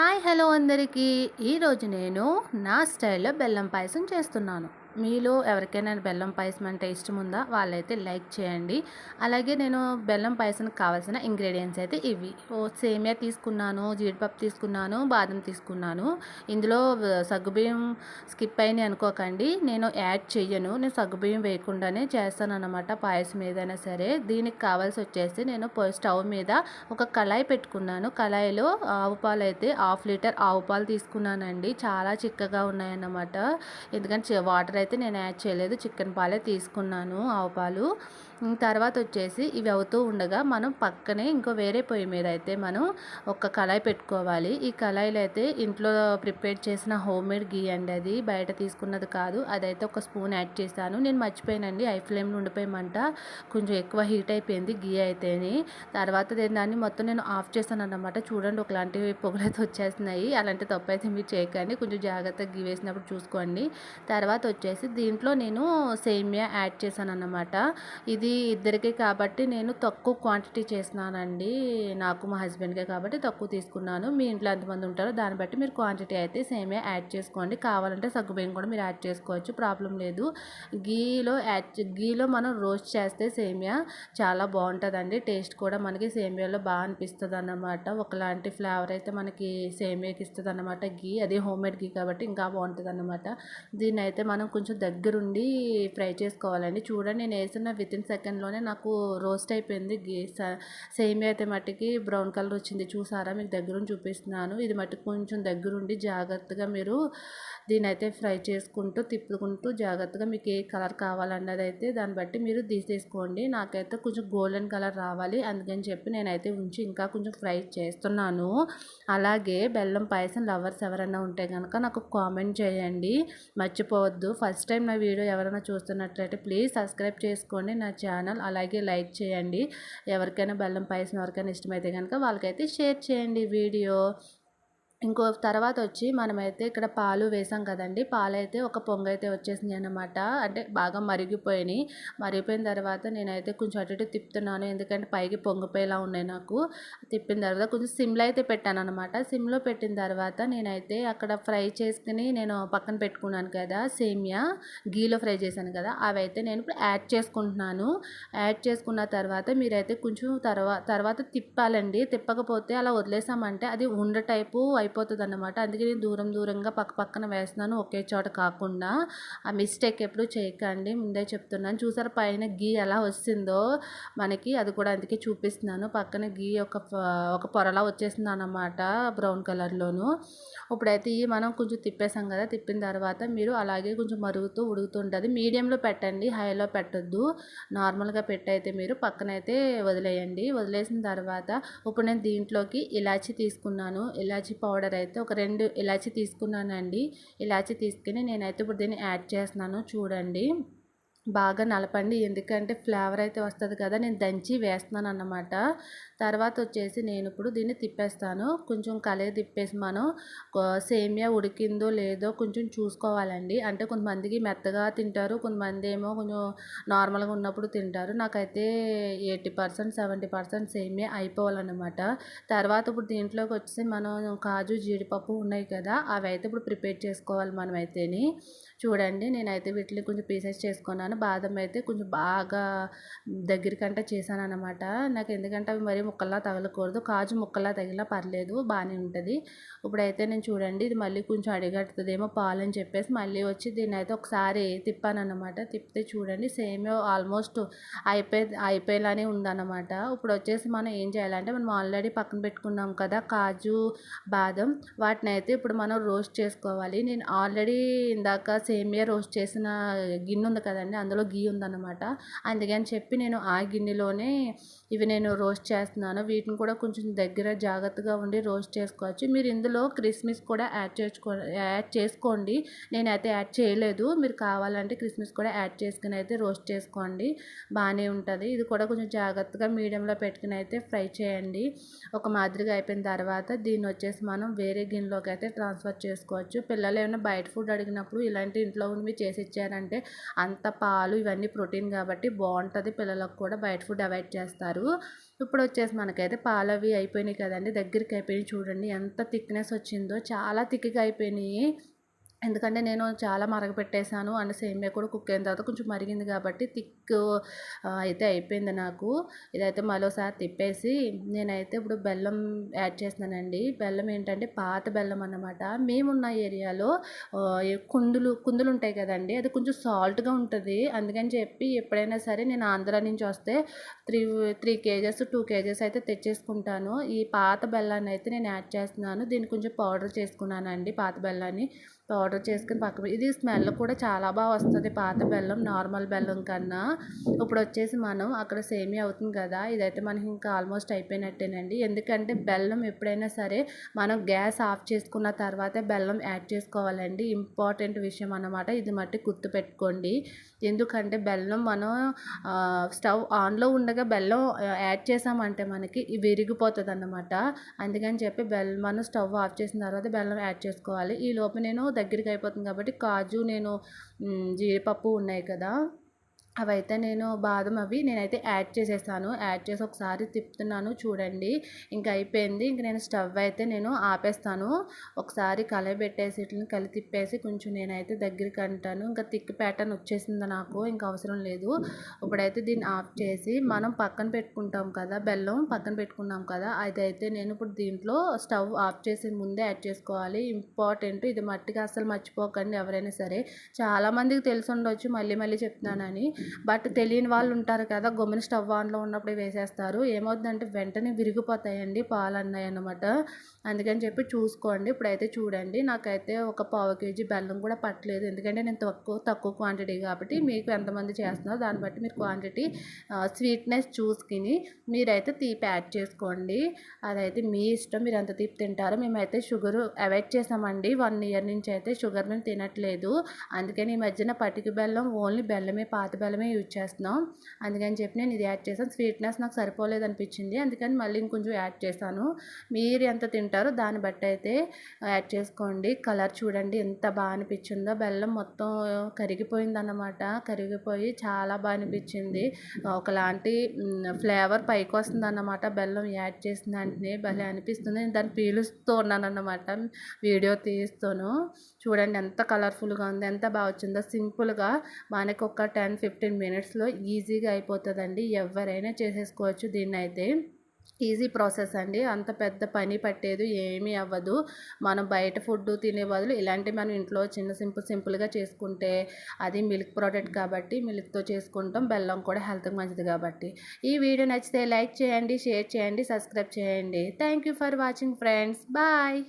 Hi hello అందరికీ. ఈరోజు నేను నా స్టైల్లో బెల్లం పాయసం చేస్తున్నాను. మీలో ఎవరికైనా బెల్లం పాయసం అంటే ఇష్టం ఉందా వాళ్ళైతే లైక్ చేయండి. అలాగే నేను బెల్లం పాయసానికి కావాల్సిన ఇంగ్రీడియంట్స్ అయితే ఇవి. ఓ సేమియా తీసుకున్నాను జీడిపప్పు తీసుకున్నాను బాదం తీసుకున్నాను. ఇందులో సగ్గుబియ్యం స్కిప్ అయినాయి అనుకోకండి. నేను యాడ్ చేయను నేను సగ్గుబియ్యం వేయకుండానే చేస్తాను అనమాట పాయసం ఏదైనా సరే. దీనికి కావాల్సి వచ్చేసి నేను స్టవ్ మీద ఒక కళాయి పెట్టుకున్నాను. కళాయిలో ఆవు పాలు అయితే హాఫ్ లీటర్ ఆవు పాలు తీసుకున్నానండి. చాలా చిక్కగా ఉన్నాయన్నమాట. ఎందుకంటే వాటర్ అయితే నేను యాడ్ చేయలేదు. చికెన్ పాలే తీసుకున్నాను ఆవు పాలు. తర్వాత వచ్చేసి ఇవి అవుతూ ఉండగా మనం పక్కనే ఇంకో వేరే పొయ్యి మీద అయితే మనం ఒక కళాయి పెట్టుకోవాలి. ఈ కళాయిలో అయితే ఇంట్లో ప్రిపేర్ చేసిన హోమ్ మేడ్ గీ అండి అది. బయట తీసుకున్నది కాదు. అదైతే ఒక స్పూన్ యాడ్ చేశాను. నేను మర్చిపోయానండి. ఐ ఫ్లేమ్లో ఉండిపోయమంట కొంచెం ఎక్కువ హీట్ అయిపోయింది గీ అయితేని. తర్వాత దాన్ని మొత్తం నేను ఆఫ్ చేశాను అన్నమాట చూడండి ఒకలాంటి పొగలైతే వచ్చేస్తున్నాయి. అలాంటి తప్పు అయితే మీరు చేయకండి. కొంచెం జాగ్రత్తగా గీ వేసినప్పుడు చూసుకోండి. తర్వాత వచ్చేసి దీంట్లో నేను సేమియా యాడ్ చేశాను అన్నమాట ఇది ఇది ఇద్దరికి కాబట్టి నేను తక్కువ క్వాంటిటీ చేసినానండి నాకు మా హస్బెండ్కే కాబట్టి తక్కువ తీసుకున్నాను. మీ ఇంట్లో ఎంతమంది ఉంటారో దాన్ని బట్టి మీరు క్వాంటిటీ అయితే సేమే యాడ్ చేసుకోండి. కావాలంటే సగ్గుబియ్యం కూడా మీరు యాడ్ చేసుకోవచ్చు. ప్రాబ్లం లేదు. గీలో యాడ్ గీలో మనం రోస్ట్ చేస్తే సేమియా చాలా బాగుంటుందండి. టేస్ట్ కూడా మనకి సేమియాలో బాగా అనిపిస్తుంది అన్నమాట ఒకలాంటి ఫ్లేవర్ అయితే మనకి సేమియాకి ఇస్తుంది అన్నమాట గీ. అది హోమ్ మేడ్ గీ కాబట్టి ఇంకా బాగుంటుంది అన్నమాట దీన్ని అయితే మనం కొంచెం దగ్గరుండి ఫ్రై చేసుకోవాలండి. చూడండి నేను వేసిన విత్ ఇన్ సెకండ్లోనే నాకు రోస్ట్ అయిపోయింది. సేమియా అయితే మట్టికి బ్రౌన్ కలర్ వచ్చింది. చూసారా? మీకు దగ్గరుండి చూపిస్తున్నాను. ఇది మట్టుకు కొంచెం దగ్గరుండి జాగ్రత్తగా మీరు దీని అయితే ఫ్రై చేసుకుంటూ తిప్పుకుంటూ జాగ్రత్తగా మీకు ఏ కలర్ కావాలన్నది అయితే దాన్ని బట్టి మీరు తీసేసుకోండి. నాకైతే కొంచెం గోల్డెన్ కలర్ రావాలి. అందుకని చెప్పి నేనైతే ఉంచి ఇంకా కొంచెం ఫ్రై చేస్తున్నాను. అలాగే బెల్లం పాయసం లవర్స్ ఎవరైనా ఉంటే కనుక నాకు కామెంట్ చేయండి. మర్చిపోవద్దు. ఫస్ట్ టైం నా వీడియో ఎవరైనా చూస్తున్నట్లయితే ప్లీజ్ సబ్స్క్రైబ్ చేసుకోండి. నా ఛానల్ ఛానల్ అలాగే లైక్ చేయండి. ఎవరికైనా బెల్లం పాయసం ఎవరికైనా ఇష్టమైతే కనుక వాళ్ళకైతే షేర్ చేయండి వీడియో. ఇంకో తర్వాత వచ్చి మనమైతే ఇక్కడ పాలు వేసాం కదండి. పాలు అయితే ఒక పొంగ అయితే వచ్చేసింది అనమాట అంటే బాగా మరిగిపోయినాయి. మరిగిపోయిన తర్వాత నేనైతే కొంచెం అటు ఇటు తిప్పుతున్నాను. ఎందుకంటే పైకి పొంగిపోయేలా ఉన్నాయి నాకు. తిప్పిన తర్వాత కొంచెం సిమ్లో అయితే పెట్టాను అనమాట సిమ్లో పెట్టిన తర్వాత నేనైతే అక్కడ ఫ్రై చేసుకుని నేను పక్కన పెట్టుకున్నాను కదా సేమియా గీలో ఫ్రై చేశాను కదా అవి అయితే నేను ఇప్పుడు యాడ్ చేసుకుంటున్నాను. యాడ్ చేసుకున్న తర్వాత మీరైతే కొంచెం తర్వాత తర్వాత తిప్పాలండి. తిప్పకపోతే అలా వదిలేసామంటే అది ఉండ టైపు అయిపోతుంది అన్నమాట అందుకే నేను దూరం దూరంగా పక్క పక్కన వేస్తున్నాను. ఒకే చోట కాకుండా ఆ మిస్టేక్ ఎప్పుడు చేయకండి. ముందే చెప్తున్నాను. చూసారు పైన గీ ఎలా వస్తుందో? మనకి అది కూడా అందుకే చూపిస్తున్నాను. పక్కన గీ ఒక ఒక పొరలా వచ్చేసింది అన్నమాట బ్రౌన్ కలర్లోను. ఇప్పుడైతే ఇవి మనం కొంచెం తిప్పేసాం కదా తిప్పిన తర్వాత మీరు అలాగే కొంచెం మరుగుతూ ఉడుకుతుంటుంది మీడియంలో పెట్టండి హైలో పెట్టద్దు. నార్మల్గా పెట్టయితే మీరు పక్కనైతే వదిలేయండి. వదిలేసిన తర్వాత ఇప్పుడు నేను దీంట్లోకి ఇలాచి తీసుకున్నాను. ఇలాచి పౌడర్ పౌడర్ అయితే ఒక రెండు ఇలాచి తీసుకున్నానండి. ఇలాచి తీసుకుని నేనైతే ఇప్పుడు దీన్ని యాడ్ చేస్తున్నాను. చూడండి. బాగా నలపండి. ఎందుకంటే ఫ్లేవర్ అయితే వస్తుంది కదా నేను దంచి వేస్తున్నాను అన్నమాట తర్వాత వచ్చేసి నేను ఇప్పుడు దీన్ని తిప్పేస్తాను. కొంచెం కలయి తిప్పేసి మనం సేమియా ఉడికిందో లేదో కొంచెం చూసుకోవాలండి. అంటే కొంతమందికి మెత్తగా తింటారు కొంతమంది ఏమో కొంచెం నార్మల్గా ఉన్నప్పుడు తింటారు. నాకైతే ఎయిటీ పర్సెంట్ సెవెంటీ పర్సెంట్ సేమియా అయిపోవాలన్నమాట. తర్వాత ఇప్పుడు దీంట్లోకి వచ్చి మనం కాజు జీడిపప్పు ఉన్నాయి కదా అవి అయితే ఇప్పుడు ప్రిపేర్ చేసుకోవాలి మనం అయితేని చూడండి నేనైతే వీటిని కొంచెం పీసెస్ చేసుకున్నాను. బాదం అయితే కొంచెం బాగా దగ్గరికంటే చేశాను అనమాట నాకు ఎందుకంటే అవి మరి ముక్కల్లా తగలకూడదు. కాజు ముక్కల్లా తగిలినా పర్లేదు బాగానే ఉంటుంది. ఇప్పుడైతే నేను చూడండి ఇది మళ్ళీ కొంచెం అడిగట్టుతుందేమో పాలు అని చెప్పేసి మళ్ళీ వచ్చి దీన్ని అయితే ఒకసారి తిప్పానమాట తిప్పితే చూడండి సేమ్ ఆల్మోస్ట్ అయిపోయి అయిపోయేలానే ఉందన్నమాట. ఇప్పుడు వచ్చేసి మనం ఏం చేయాలంటే మనం ఆల్రెడీ పక్కన పెట్టుకున్నాం కదా కాజు బాదం. వాటిని అయితే ఇప్పుడు మనం రోస్ట్ చేసుకోవాలి. నేను ఆల్రెడీ ఇందాక సేమియా రోస్ట్ చేసిన గిన్నె ఉంది కదండి అందులో గీ ఉందన్నమాట. అందుకని చెప్పి నేను ఆ గిన్నెలోనే ఇవి నేను రోస్ట్ చేస్తున్నాను. వీటిని కూడా కొంచెం దగ్గర జాగ్రత్తగా ఉండి రోస్ట్ చేసుకోవచ్చు. మీరు ఇందులో క్రిస్మిస్ కూడా యాడ్ చేసుకో యాడ్ చేసుకోండి. నేనైతే యాడ్ చేయలేదు. మీరు కావాలంటే క్రిస్మిస్ కూడా యాడ్ చేసుకుని అయితే రోస్ట్ చేసుకోండి. బాగానే ఉంటుంది. ఇది కూడా కొంచెం జాగ్రత్తగా మీడియంలో పెట్టుకుని అయితే ఫ్రై చేయండి. ఒక మాదిరిగా అయిపోయిన తర్వాత దీన్ని వచ్చేసి మనం వేరే గిన్నెలోకి అయితే ట్రాన్స్ఫర్ చేసుకోవచ్చు. పిల్లలు ఏమైనా బయట ఫుడ్ అడిగినప్పుడు ఇలాంటి ఇంట్లో ఉన్నవి చేసి ఇచ్చారంటే అంత పాలు ఇవన్నీ ప్రోటీన్ కాబట్టి బాగుంటుంది. పిల్లలకు కూడా బయట ఫుడ్ అవాయిడ్ చేస్తారు. ఇప్పుడు వచ్చేసి మనకైతే పాలు అవి అయిపోయినాయి కదండి. దగ్గరికి అయిపోయినాయి చూడండి ఎంత థిక్నెస్ వచ్చిందో. చాలా థిక్గా అయిపోయినాయి. ఎందుకంటే నేను చాలా మరగపెట్టేసాను అండ్ సేమియా కూడా కుక్ అయిన తర్వాత కొంచెం మరిగింది కాబట్టి థిక్ అయితే అయిపోయింది నాకు. ఇదైతే మరోసారి తిప్పేసి నేనైతే ఇప్పుడు బెల్లం యాడ్ చేస్తున్నానండి. బెల్లం ఏంటంటే పాత బెల్లం అన్నమాట. మేమున్న ఏరియాలో కుందులు కుందులు ఉంటాయి కదండి అది కొంచెం సాల్ట్గా ఉంటుంది. అందుకని చెప్పి ఎప్పుడైనా సరే నేను ఆంధ్ర నుంచి వస్తే three three KGs two KGs అయితే తెచ్చేసుకుంటాను. ఈ పాత బెల్లాన్ని అయితే నేను యాడ్ చేస్తున్నాను. దీన్ని కొంచెం పౌడర్ చేసుకున్నానండి పాత బెల్లాన్ని. పౌడర్ చేసుకుని పక్కన ఇది స్మెల్ కూడా చాలా బాగా వస్తుంది. పాత బెల్లం నార్మల్ బెల్లం కన్నా. ఇప్పుడు వచ్చేసి మనం అక్కడ సేమీ అవుతుంది కదా ఇదైతే మనకి ఇంకా ఆల్మోస్ట్ అయిపోయినట్టేనండి. ఎందుకంటే బెల్లం ఎప్పుడైనా సరే మనం గ్యాస్ ఆఫ్ చేసుకున్న తర్వాతే బెల్లం యాడ్ చేసుకోవాలండి. ఇంపార్టెంట్ విషయం అన్నమాట. ఇది మట్టి గుర్తు పెట్టుకోండి. ఎందుకంటే బెల్లం మనం స్టవ్ ఆన్లో ఉండగా బెల్లం యాడ్ చేసామంటే మనకి విరిగిపోతుంది అన్నమాట అందుకని చెప్పి బెల్లం మనం స్టవ్ ఆఫ్ చేసిన తర్వాత బెల్లం యాడ్ చేసుకోవాలి. ఈ లోపు నేను దగ్గర దగ్గరికి అయిపోతుంది కాబట్టి కాజు నేను జీడిపప్పు ఉన్నాయి కదా. అవైతే నేను బాదం అవి నేనైతే యాడ్ చేసేసాను. యాడ్ చేసి ఒకసారి తిప్పుతున్నాను చూడండి. ఇంకా అయిపోయింది. ఇంక నేను స్టవ్ అయితే నేను ఆపేస్తాను. ఒకసారి కలయి పెట్టేసి ఇట్లని కలి తిప్పేసి కొంచెం నేనైతే దగ్గరికి అంటాను. ఇంకా తిక్కి ప్యాటర్న్ వచ్చేసింది నాకు. ఇంకా అవసరం లేదు. ఇప్పుడైతే దీన్ని ఆఫ్ చేసి మనం పక్కన పెట్టుకుంటాం కదా బెల్లం పక్కన పెట్టుకున్నాం కదా అదైతే నేను ఇప్పుడు దీంట్లో స్టవ్ ఆఫ్ చేసే ముందే యాడ్ చేసుకోవాలి. ఇంపార్టెంట్. ఇది మట్టిగా అసలు మర్చిపోకండి ఎవరైనా సరే. చాలామందికి తెలిసి ఉండొచ్చు. మళ్ళీ మళ్ళీ చెప్తున్నానని. బట్ తెలియని వాళ్ళు ఉంటారు కదా గమ్మున స్టవ్ ఆన్లో ఉన్నప్పుడు వేసేస్తారు. ఏమవుతుందంటే వెంటనే విరిగిపోతాయండి పాలు అన్నాయి అన్నమాట. అందుకని చెప్పి చూసుకోండి. ఇప్పుడైతే చూడండి. నాకైతే ఒక పావు కేజీ బెల్లం కూడా పట్టలేదు. ఎందుకంటే నేను తక్కువ తక్కువ క్వాంటిటీ కాబట్టి మీకు ఎంతమంది చేస్తున్నారో దాన్ని బట్టి మీరు క్వాంటిటీ స్వీట్నెస్ చూసుకుని మీరైతే తీపి యాడ్ చేసుకోండి. అదైతే మీ ఇష్టం. మీరు ఎంత తీపి తింటారో మేమైతే షుగర్ అవాయిడ్ చేసామండి. వన్ ఇయర్ నుంచి అయితే షుగర్ మేము తినట్లేదు. అందుకని ఈ మధ్యన పటికి బెల్లం ఓన్లీ బెల్లమే పాత బెల్లం బెల్లమే యూజ్ చేస్తున్నాం. అందుకని చెప్పి నేను ఇది యాడ్ చేశాను. స్వీట్నెస్ నాకు సరిపోలేదు అనిపించింది అందుకని మళ్ళీ ఇంకొంచెం యాడ్ చేశాను. మీరు ఎంత తింటారో దాన్ని బట్టి అయితే యాడ్ చేసుకోండి. కలర్ చూడండి ఎంత బాగా అనిపించిందో. బెల్లం మొత్తం కరిగిపోయిందన్నమాట. కరిగిపోయి చాలా బాగా అనిపించింది. ఒకలాంటి ఫ్లేవర్ పైకి వస్తుందన్నమాట. బెల్లం యాడ్ చేసిన వెంటనే భలే అనిపిస్తుంది. నేను దాన్ని పీలుస్తూ ఉన్నాను అన్నమాట వీడియో తీస్తాను చూడండి ఎంత కలర్ఫుల్గా ఉంది ఎంత బాగా వచ్చిందో. సింపుల్గా మనకి ఒక టెన్ ఫిఫ్టీన్ ఫిఫ్టీన్ మినిట్స్లో ఈజీగా అయిపోతుందండి. ఎవరైనా చేసేసుకోవచ్చు దీన్ని అయితే ఈజీ ప్రాసెస్ అండి. అంత పెద్ద పని పట్టేది ఏమీ అవ్వదు. మనం బయట ఫుడ్ తినే బదులు ఇలాంటి మనం ఇంట్లో చిన్న సింపుల్ సింపుల్గా చేసుకుంటే అది మిల్క్ ప్రోడక్ట్ కాబట్టి మిల్క్తో చేసుకుంటాం. బెల్లం కూడా హెల్త్కి మంచిది కాబట్టి. ఈ వీడియో నచ్చితే లైక్ చేయండి షేర్ చేయండి సబ్స్క్రైబ్ చేయండి. Thank you for watching friends. Bye.